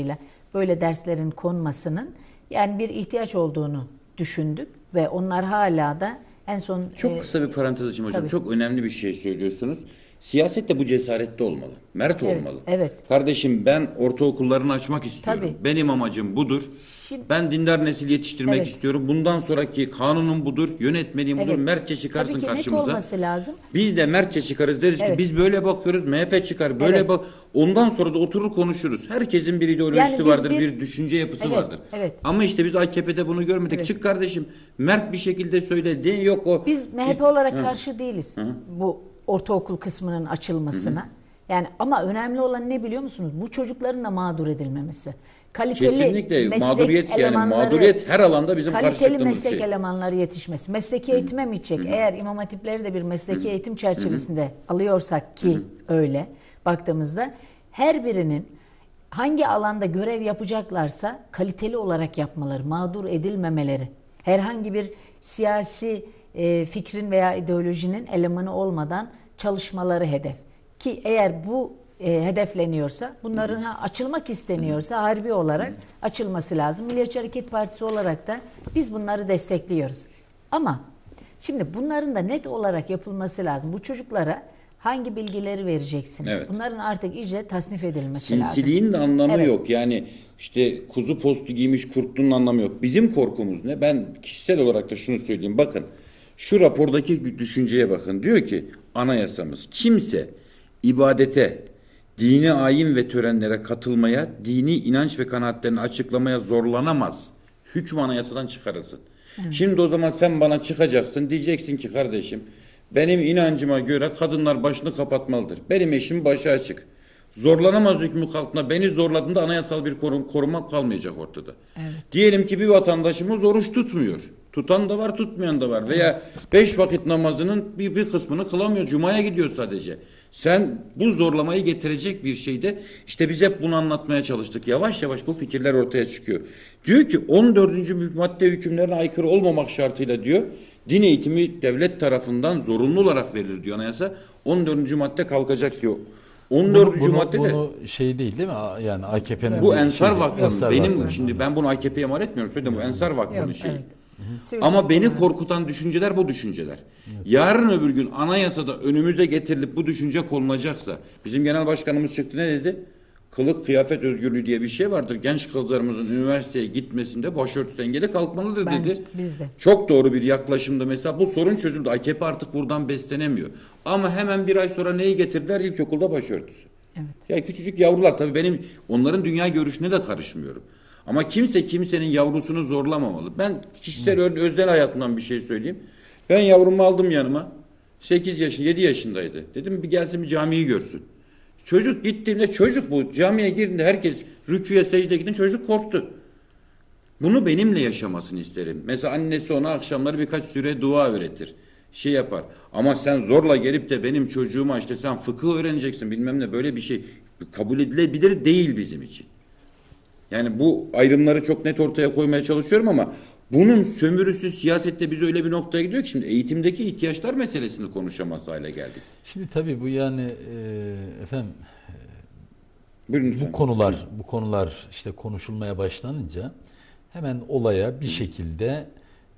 ile böyle derslerin konmasının yani bir ihtiyaç olduğunu düşündük ve onlar hala da en son Çok e, kısa bir parantez açayım hocam. tabii. Çok önemli bir şey söylüyorsunuz. Siyaset de bu cesaretli olmalı. Mert Evet, olmalı. evet. Kardeşim ben ortaokullarını açmak istiyorum. Tabii. Benim amacım budur. Şimdi- ben dindar nesil yetiştirmek Evet. istiyorum. Bundan sonraki kanunum budur, yönetmeliğim budur. Evet. Mertçe çıkarsın Tabii ki net karşımıza. olması lazım. Biz de mertçe çıkarız deriz ki Evet. biz böyle bakıyoruz. MHP çıkar böyle Evet. bak. Ondan sonra da oturur konuşuruz. Herkesin bir ideolojisi Yani biz vardır, bir- bir, düşünce yapısı Evet, vardır. evet. Ama işte biz AKP'de bunu görmedik. Evet. Çık kardeşim. Mert bir şekilde söyle. De yok o. Biz MHP olarak karşı değiliz bu ortaokul kısmının açılmasına. Yani ama önemli olan ne biliyor musunuz? Bu çocukların da mağdur edilmemesi. Kaliteli Kesinlikle meslek mağduriyet yani mağduriyet her alanda bizim kaliteli meslek şey. elemanları yetişmesi. Mesleki eğitime mi gidecek? Eğer imam hatipleri de bir mesleki eğitim çerçevesinde alıyorsak ki öyle baktığımızda her birinin hangi alanda görev yapacaklarsa kaliteli olarak yapmaları, mağdur edilmemeleri, herhangi bir siyasi e, fikrin veya ideolojinin elemanı olmadan çalışmaları hedef. Ki eğer bu e, hedefleniyorsa, bunların ha, açılmak isteniyorsa harbi olarak açılması lazım. Milliyetçi Hareket Partisi olarak da biz bunları destekliyoruz. Ama şimdi bunların da net olarak yapılması lazım. Bu çocuklara hangi bilgileri vereceksiniz? Evet. Bunların artık iyice tasnif edilmesi lazım. Sinsiliğin de anlamı Evet. yok. Yani işte kuzu postu giymiş kurtlunun anlamı yok. Bizim korkumuz ne? Ben kişisel olarak da şunu söyleyeyim. Bakın şu rapordaki düşünceye bakın. Diyor ki anayasamız kimse ibadete, dini ayin ve törenlere katılmaya, dini inanç ve kanaatlerini açıklamaya zorlanamaz. Hüküm anayasadan çıkarılsın. Şimdi o zaman sen bana çıkacaksın diyeceksin ki kardeşim benim inancıma göre kadınlar başını kapatmalıdır. Benim eşim başı açık. Zorlanamaz hükmü kalktığında beni zorladığında anayasal bir korum, koruma kalmayacak ortada. Diyelim ki bir vatandaşımız oruç tutmuyor. Tutan da var tutmayan da var. Veya beş vakit namazının bir, bir kısmını kılamıyor. Cuma'ya gidiyor sadece. Sen bu zorlamayı getirecek bir şeyde işte biz hep bunu anlatmaya çalıştık. Yavaş yavaş bu fikirler ortaya çıkıyor. Diyor ki 14. madde hükümlerine aykırı olmamak şartıyla diyor din eğitimi devlet tarafından zorunlu olarak verilir diyor anayasa. 14. madde kalkacak diyor. 14. Bunu, bunu, madde de bunu şey değil değil mi? Yani AKP'nin bu Ensar şey. Vakfı'nın benim Vakfı. şimdi ben bunu AKP'ye mal etmiyorum. Söyledim bu Ensar Vakfı'nın şeyi. evet. Sivil Ama beni korkutan düşünceler bu düşünceler. Yarın öbür gün anayasada önümüze getirilip bu düşünce konulacaksa bizim genel başkanımız çıktı ne dedi? Kılık kıyafet özgürlüğü diye bir şey vardır. Genç kızlarımızın üniversiteye gitmesinde başörtüsü engeli kalkmalıdır Bence, dedi. biz de. Çok doğru bir yaklaşımda mesela bu sorun çözüldü. AKP artık buradan beslenemiyor. Ama hemen bir ay sonra neyi getirdiler? İlkokulda başörtüsü. Evet. Ya küçücük yavrular tabii benim onların dünya görüşüne de karışmıyorum. Ama kimse kimsenin yavrusunu zorlamamalı. Ben kişisel ö- özel hayatımdan bir şey söyleyeyim. Ben yavrumu aldım yanıma. 8 yaşında, 7 yaşındaydı. Dedim bir gelsin bir camiyi görsün. Çocuk gittiğinde çocuk bu camiye girdiğinde herkes rüküye secde gidin çocuk korktu. Bunu benimle yaşamasını isterim. Mesela annesi ona akşamları birkaç süre dua öğretir. Şey yapar. Ama sen zorla gelip de benim çocuğuma işte sen fıkıh öğreneceksin bilmem ne böyle bir şey kabul edilebilir değil bizim için. Yani bu ayrımları çok net ortaya koymaya çalışıyorum ama bunun sömürüsü siyasette biz öyle bir noktaya gidiyor ki şimdi eğitimdeki ihtiyaçlar meselesini konuşamaz hale geldik. Şimdi tabii bu yani e, efendim Buyurun bu konular bu konular işte konuşulmaya başlanınca hemen olaya bir şekilde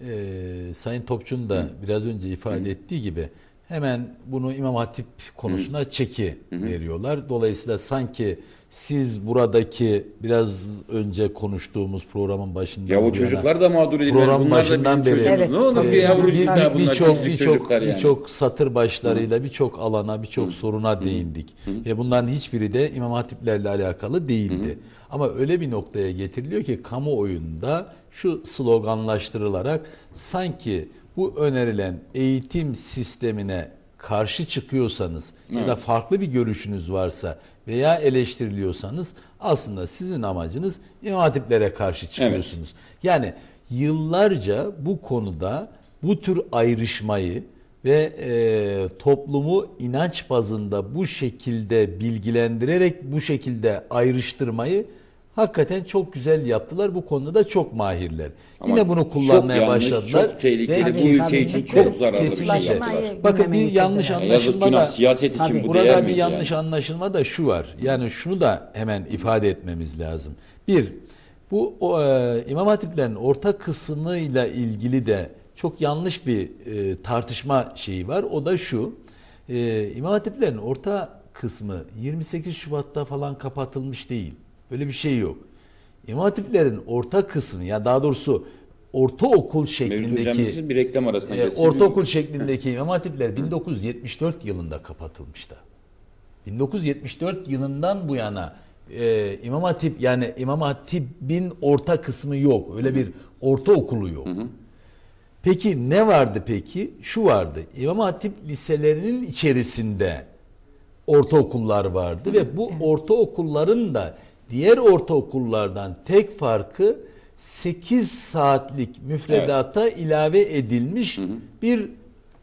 e, Sayın Topçu'nun da biraz önce ifade ettiği gibi hemen bunu İmam Hatip konusuna çeki veriyorlar. Dolayısıyla sanki siz buradaki biraz önce konuştuğumuz programın başında Ya o bu yana- çocuklar da mağdur edilmez. Program Bunlar da başından bizim beri. Evet. Ne olur Ee, bir yavrucuk bir- bunlar birçok birçok çocuklar yani. birçok satır başlarıyla birçok alana, birçok soruna değindik. Ve bunların hiçbiri de İmam Hatiplerle alakalı değildi. Ama öyle bir noktaya getiriliyor ki kamuoyunda şu sloganlaştırılarak sanki bu önerilen eğitim sistemine karşı çıkıyorsanız ya da farklı bir görüşünüz varsa veya eleştiriliyorsanız aslında sizin amacınız İmam Hatiplere karşı çıkıyorsunuz. Yani yıllarca bu konuda bu tür ayrışmayı ve e, toplumu inanç bazında bu şekilde bilgilendirerek bu şekilde ayrıştırmayı Hakikaten çok güzel yaptılar. Bu konuda da çok mahirler. Ama Yine bunu çok kullanmaya yanlış, başladılar. çok tehlikeli, Ve bu kesinlikle- ülke için çok zararlı bir şey yaptılar. Bakın bir yanlış anlaşılma günah da siyaset için Tabii. bu Burada bir yanlış yani? anlaşılma da şu var. Yani şunu da hemen ifade etmemiz lazım. Bir, bu o, e, İmam Hatiplerin orta kısmıyla ilgili de çok yanlış bir e, tartışma şeyi var. O da şu. E, İmam Hatiplerin orta kısmı 28 Şubat'ta falan kapatılmış değil. Böyle bir şey yok. İmam Hatiplerin orta kısmı ya daha doğrusu ortaokul şeklindeki bir reklam arasına e, ortaokul şeklindeki İmam Hatipler 1974 yılında kapatılmıştı. 1974 yılından bu yana e, İmam Hatip yani İmam Hatip'in orta kısmı yok. Öyle bir ortaokulu yok. Peki ne vardı peki? Şu vardı. İmam Hatip liselerinin içerisinde ortaokullar vardı ve bu ortaokulların da diğer ortaokullardan tek farkı 8 saatlik müfredata ilave edilmiş bir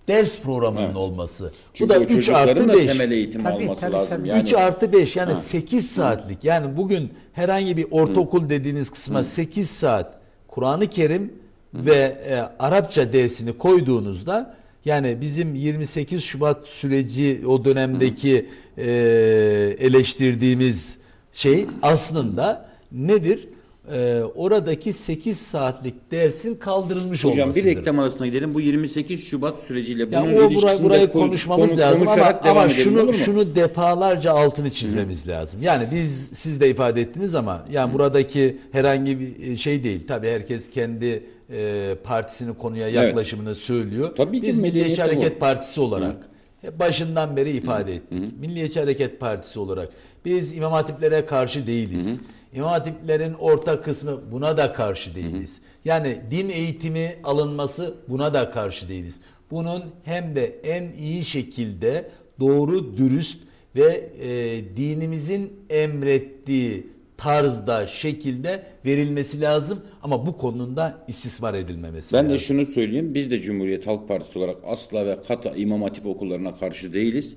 ders programının Evet. olması. Çünkü bu da o 3 çocukların artı da 5. temel eğitim Tabii, alması tabii, lazım. tabii. Yani 3 artı 5 yani 8 saatlik. Yani bugün herhangi bir ortaokul dediğiniz kısma 8 saat Kur'an-ı Kerim ve e, Arapça dersini koyduğunuzda yani bizim 28 Şubat süreci o dönemdeki e, eleştirdiğimiz şey aslında nedir? E, oradaki 8 saatlik dersin kaldırılmış Hocam bir olmasıdır. reklam arasına gidelim. Bu 28 Şubat süreciyle Ya bunun o burayı, burayı konuşmamız konu- lazım ama, ama şunu şunu defalarca altını çizmemiz lazım. Yani biz siz de ifade ettiniz ama yani buradaki herhangi bir şey değil. Tabii herkes kendi e, partisinin konuya yaklaşımını söylüyor. Tabii ki biz Milliyetçi Hareket bu. Partisi olarak hep başından beri ifade ettik. Milliyetçi Hareket Partisi olarak biz İmam Hatiplere karşı değiliz. İmam Hatiplerin orta kısmı buna da karşı değiliz. Yani din eğitimi alınması buna da karşı değiliz. Bunun hem de en iyi şekilde doğru, dürüst ve e, dinimizin emrettiği tarzda, şekilde verilmesi lazım ama bu konunda istismar edilmemesi Ben lazım. de şunu söyleyeyim. Biz de Cumhuriyet Halk Partisi olarak asla ve kata İmam Hatip okullarına karşı değiliz.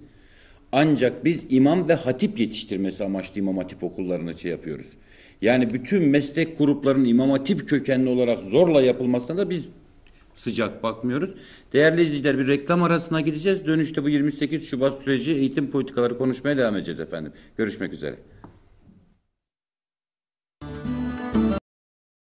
Ancak biz imam ve hatip yetiştirmesi amaçlı İmam Hatip okullarına şey yapıyoruz. Yani bütün meslek gruplarının İmam Hatip kökenli olarak zorla yapılmasına da biz sıcak bakmıyoruz. Değerli izleyiciler bir reklam arasına gideceğiz. Dönüşte bu 28 Şubat süreci eğitim politikaları konuşmaya devam edeceğiz efendim. Görüşmek üzere.